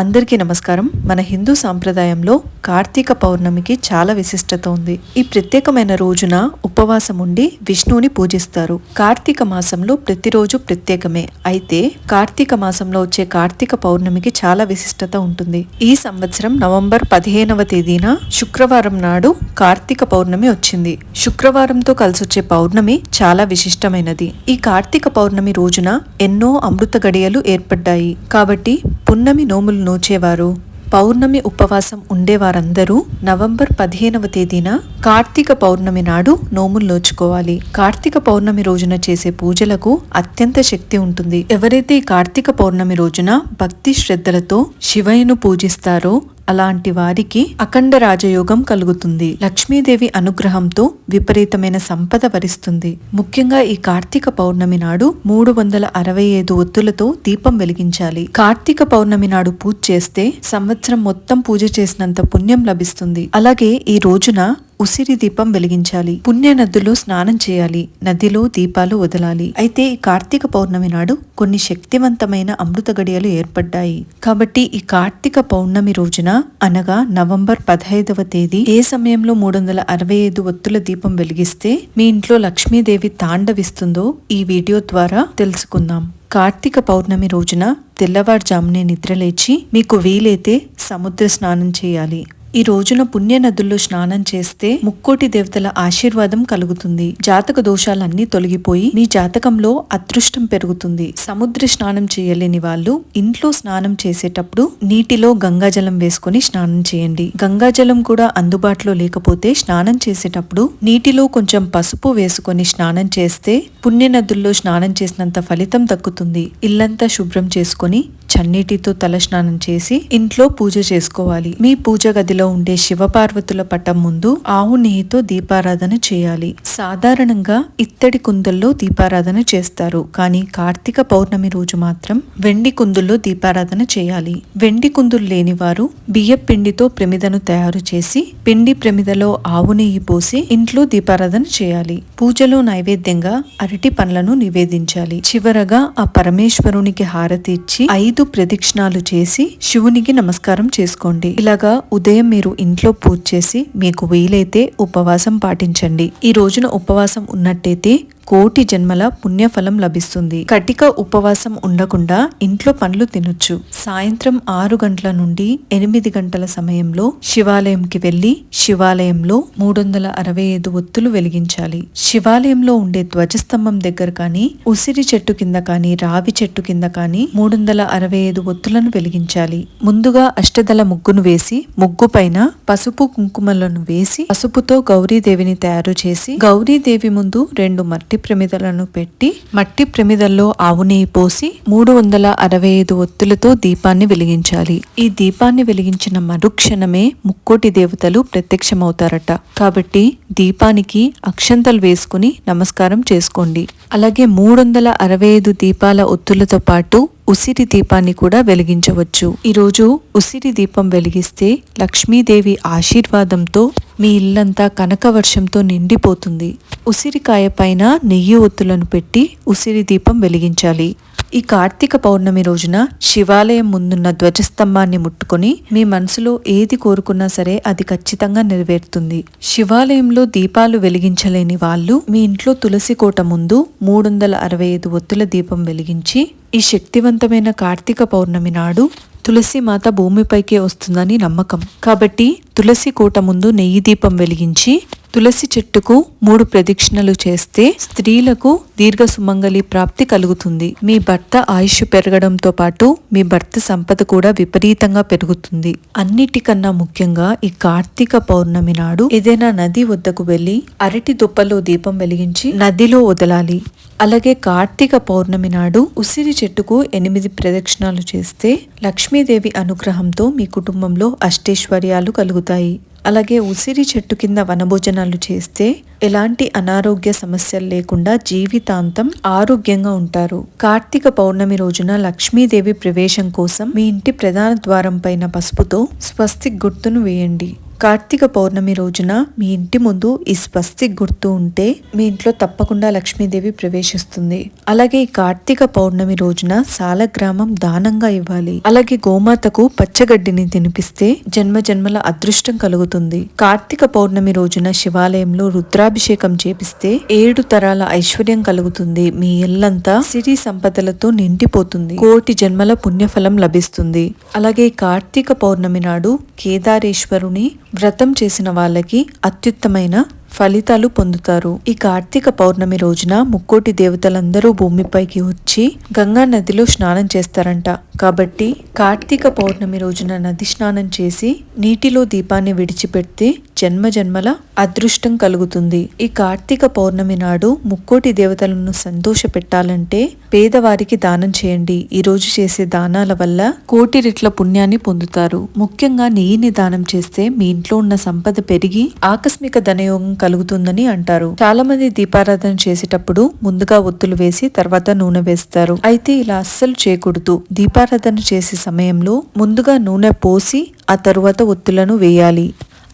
అందరికీ నమస్కారం. మన హిందూ సాంప్రదాయంలో కార్తీక పౌర్ణమికి చాలా విశిష్టత ఉంది. ఈ ప్రత్యేకమైన రోజున ఉపవాసం ఉండి విష్ణువుని పూజిస్తారు. కార్తీక మాసంలో ప్రతిరోజు ప్రత్యేకమే. అయితే కార్తీక మాసంలో వచ్చే కార్తీక పౌర్ణమికి చాలా విశిష్టత ఉంటుంది. ఈ సంవత్సరం నవంబర్ పదిహేనవ తేదీన శుక్రవారం నాడు కార్తీక పౌర్ణమి వచ్చింది. శుక్రవారంతో కలిసొచ్చే పౌర్ణమి చాలా విశిష్టమైనది. ఈ కార్తీక పౌర్ణమి రోజున ఎన్నో అమృత గడియలు ఏర్పడ్డాయి. కాబట్టి పున్నమి నోములు నోచేవారు పౌర్ణమి ఉపవాసం ఉండేవారందరూ నవంబర్ పదిహేనవ తేదీన కార్తీక పౌర్ణమి నాడు నోములు నోచుకోవాలి. కార్తీక పౌర్ణమి రోజున చేసే పూజలకు అత్యంత శక్తి ఉంటుంది. ఎవరైతే ఈ కార్తీక పౌర్ణమి రోజున భక్తి శ్రద్ధలతో శివయ్యను పూజిస్తారో అలాంటి వారికి అఖండ రాజయోగం కలుగుతుంది. లక్ష్మీదేవి అనుగ్రహంతో విపరీతమైన సంపద వరిస్తుంది. ముఖ్యంగా ఈ కార్తీక పౌర్ణమి నాడు మూడు వందల అరవై ఐదు ఒత్తులతో దీపం వెలిగించాలి. కార్తీక పౌర్ణమి నాడు పూజ చేస్తే సంవత్సరం మొత్తం పూజ చేసినంత పుణ్యం లభిస్తుంది. అలాగే ఈ రోజున ఉసిరి దీపం వెలిగించాలి. పుణ్య నదుల్లో స్నానం చేయాలి. నదిలో దీపాలు వదలాలి. అయితే ఈ కార్తీక పౌర్ణమి నాడు కొన్ని శక్తివంతమైన అమృత గడియలు ఏర్పడ్డాయి. కాబట్టి ఈ కార్తీక పౌర్ణమి రోజున అనగా నవంబర్ పదహైదవ తేదీ ఏ సమయంలో మూడు వందల అరవై ఐదు ఒత్తుల దీపం వెలిగిస్తే మీ ఇంట్లో లక్ష్మీదేవి తాండవిస్తుందో ఈ వీడియో ద్వారా తెలుసుకుందాం. కార్తీక పౌర్ణమి రోజున తెల్లవారుజామునే నిద్రలేచి మీకు వీలైతే సముద్ర స్నానం చేయాలి. ఈ రోజున పుణ్య నదుల్లో స్నానం చేస్తే ముక్కోటి దేవతల ఆశీర్వాదం కలుగుతుంది. జాతక దోషాలన్నీ తొలగిపోయి మీ జాతకంలో అదృష్టం పెరుగుతుంది. సముద్ర స్నానం చేయలేని వాళ్ళు ఇంట్లో స్నానం చేసేటప్పుడు నీటిలో గంగాజలం వేసుకొని స్నానం చేయండి. గంగాజలం కూడా అందుబాటులో లేకపోతే స్నానం చేసేటప్పుడు నీటిలో కొంచెం పసుపు వేసుకొని స్నానం చేస్తే పుణ్య నదుల్లో స్నానం చేసినంత ఫలితం దక్కుతుంది. ఇల్లంతా శుభ్రం చేసుకొని చన్నీటితో తలస్నానం చేసి ఇంట్లో పూజ చేసుకోవాలి. మీ పూజ గదిలో ఉండే శివపార్వతుల పటం ముందు ఆవు నెయ్యితో దీపారాధన చేయాలి. సాధారణంగా ఇత్తడి కుందుల్లో దీపారాధన చేస్తారు. కానీ కార్తీక పౌర్ణమి రోజు మాత్రం వెండి కుందుల్లో దీపారాధన చేయాలి. వెండి కుందులు లేని వారు బియ్య పిండితో ప్రమిదను తయారు చేసి పిండి ప్రమిదలో ఆవు నెయ్యి పోసి ఇంట్లో దీపారాధన చేయాలి. పూజలో నైవేద్యంగా అరటి పండ్లను నివేదించాలి. చివరగా ఆ పరమేశ్వరునికి హారతి ఇచ్చి ఐదు ప్రదక్షిణాలు చేసి శివునికి నమస్కారం చేసుకోండి. ఇలాగా ఉదయం మీరు ఇంట్లో పూజ చేసి మీకు వీలైతే ఉపవాసం పాటించండి. ఈ రోజున ఉపవాసం ఉన్నట్టయితే కోటి జన్మల పుణ్యఫలం లభిస్తుంది. కటిక ఉపవాసం ఉండకుండా ఇంట్లో పండ్లు తినొచ్చు. సాయంత్రం ఆరు గంటల నుండి ఎనిమిది గంటల సమయంలో శివాలయంకి వెళ్ళి శివాలయంలో మూడు వందల అరవై ఐదు ఒత్తులు వెలిగించాలి. శివాలయంలో ఉండే ధ్వజస్తంభం దగ్గర కానీ ఉసిరి చెట్టు కింద కానీ రావి చెట్టు కింద కానీ మూడు వందల అరవై ఐదు ఒత్తులను వెలిగించాలి. ముందుగా అష్టదల ముగ్గును వేసి ముగ్గు పైన పసుపు కుంకుమలను వేసి పసుపుతో గౌరీదేవిని తయారు చేసి గౌరీదేవి ముందు రెండు మట్టి మట్టి ప్రమిదలను పెట్టి మట్టి ప్రమిదల్లో ఆవు నెయ్యి పోసి మూడు వందల అరవై ఐదు ఒత్తులతో దీపాన్ని వెలిగించాలి. ఈ దీపాన్ని వెలిగించిన మరుక్షణమే ముక్కోటి దేవతలు ప్రత్యక్షమవుతారట. కాబట్టి దీపానికి అక్షంతలు వేసుకుని నమస్కారం చేసుకోండి. అలాగే మూడు వందల అరవై ఐదు దీపాల ఒత్తులతో పాటు ఉసిరి దీపాన్ని కూడా వెలిగించవచ్చు. ఈరోజు ఉసిరి దీపం వెలిగిస్తే లక్ష్మీదేవి ఆశీర్వాదంతో మీ ఇల్లంతా కనక వర్షంతో నిండిపోతుంది. ఉసిరికాయ పైన నెయ్యి ఒత్తులను పెట్టి ఉసిరి దీపం వెలిగించాలి. ఈ కార్తీక పౌర్ణమి రోజున శివాలయం ముందున్న ధ్వజస్తంభాన్ని ముట్టుకొని మీ మనసులో ఏది కోరుకున్నా సరే అది ఖచ్చితంగా నెరవేరుతుంది. శివాలయంలో దీపాలు వెలిగించలేని వాళ్ళు మీ ఇంట్లో తులసి కోట ముందు మూడు వందల అరవై ఐదు ఒత్తుల దీపం వెలిగించి ఈ శక్తివంతమైన కార్తీక పౌర్ణమి నాడు తులసి మాత భూమిపైకే వస్తుందని నమ్మకం. కాబట్టి తులసి కోట ముందు నెయ్యి దీపం వెలిగించి తులసి చెట్టుకు మూడు ప్రదక్షిణలు చేస్తే స్త్రీలకు దీర్ఘ సుమంగళి ప్రాప్తి కలుగుతుంది. మీ భర్త ఆయుష్ పెరగడంతో పాటు మీ భర్త సంపద కూడా విపరీతంగా పెరుగుతుంది. అన్నిటికన్నా ముఖ్యంగా ఈ కార్తీక పౌర్ణమి నాడు ఏదైనా నది వద్దకు వెళ్ళి అరటి దుప్పలో దీపం వెలిగించి నదిలో వదలాలి. అలాగే కార్తీక పౌర్ణమి నాడు ఉసిరి చెట్టుకు ఎనిమిది ప్రదక్షిణాలు చేస్తే లక్ష్మీదేవి అనుగ్రహంతో మీ కుటుంబంలో అష్టైశ్వర్యాలు కలుగుతాయి. అలాగే ఉసిరి చెట్టు కింద వనభోజనాలు చేస్తే ఎలాంటి అనారోగ్య సమస్యలు లేకుండా జీవితాంతం ఆరోగ్యంగా ఉంటారు. కార్తీక పౌర్ణమి రోజున లక్ష్మీదేవి ప్రవేశం కోసం మీ ఇంటి ప్రధాన ద్వారం పైన పసుపుతో స్వస్తిక్ గుర్తును వేయండి. కార్తీక పౌర్ణమి రోజున మీ ఇంటి ముందు ఈ స్వస్తిక్ గుర్తు ఉంటే మీ ఇంట్లో తప్పకుండా లక్ష్మీదేవి ప్రవేశిస్తుంది. అలాగే ఈ కార్తీక పౌర్ణమి రోజున సాలగ్రామం దానంగా ఇవ్వాలి. అలాగే గోమాతకు పచ్చగడ్డిని తినిపిస్తే జన్మ జన్మల అదృష్టం కలుగుతుంది. కార్తీక పౌర్ణమి రోజున శివాలయంలో రుద్రాభిషేకం చేపిస్తే ఏడు తరాల ఐశ్వర్యం కలుగుతుంది. మీ ఇల్లంతా సిరి సంపదలతో నిండిపోతుంది. కోటి జన్మల పుణ్యఫలం లభిస్తుంది. అలాగే కార్తీక పౌర్ణమి నాడు కేదారేశ్వరుని వ్రతం చేసిన వాళ్ళకి అత్యుత్తమైన ఫలితాలు పొందుతారు. ఈ కార్తీక పౌర్ణమి రోజున ముక్కోటి దేవతలందరూ భూమిపైకి వచ్చి గంగా నదిలో స్నానం చేస్తారంట. కాబట్టి కార్తీక పౌర్ణమి రోజున నది స్నానం చేసి నీటిలో దీపాన్ని విడిచిపెడితే జన్మ జన్మల అదృష్టం కలుగుతుంది. ఈ కార్తీక పౌర్ణమి నాడు ముక్కోటి దేవతలను సంతోష పెట్టాలంటే పేదవారికి దానం చేయండి. ఈ రోజు చేసే దానాల వల్ల కోటి రెట్ల పుణ్యాన్ని పొందుతారు. ముఖ్యంగా నెయ్యిని దానం చేస్తే మీ ఇంట్లో ఉన్న సంపద పెరిగి ఆకస్మిక ధనయోగం కలుగుతుందని అంటారు. చాలా మంది దీపారాధన చేసేటప్పుడు ముందుగా ఒత్తులు వేసి తర్వాత నూనె వేస్తారు. అయితే ఇలా అస్సలు చేయకూడదు. దీపారాధన చేసే సమయంలో ముందుగా నూనె పోసి ఆ తరువాత ఒత్తులను వేయాలి.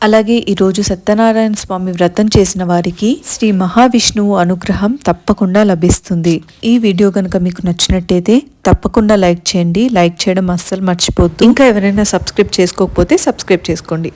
అలాగే ఈరోజు సత్యనారాయణ స్వామి వ్రతం చేసిన వారికి శ్రీ మహావిష్ణువు అనుగ్రహం తప్పకుండా లభిస్తుంది. ఈ వీడియో కనుక మీకు నచ్చినట్టయితే తప్పకుండా లైక్ చేయండి. లైక్ చేయడం అస్సలు మర్చిపోద్దు. ఇంకా ఎవరైనా సబ్స్క్రైబ్ చేసుకోకపోతే సబ్స్క్రైబ్ చేసుకోండి.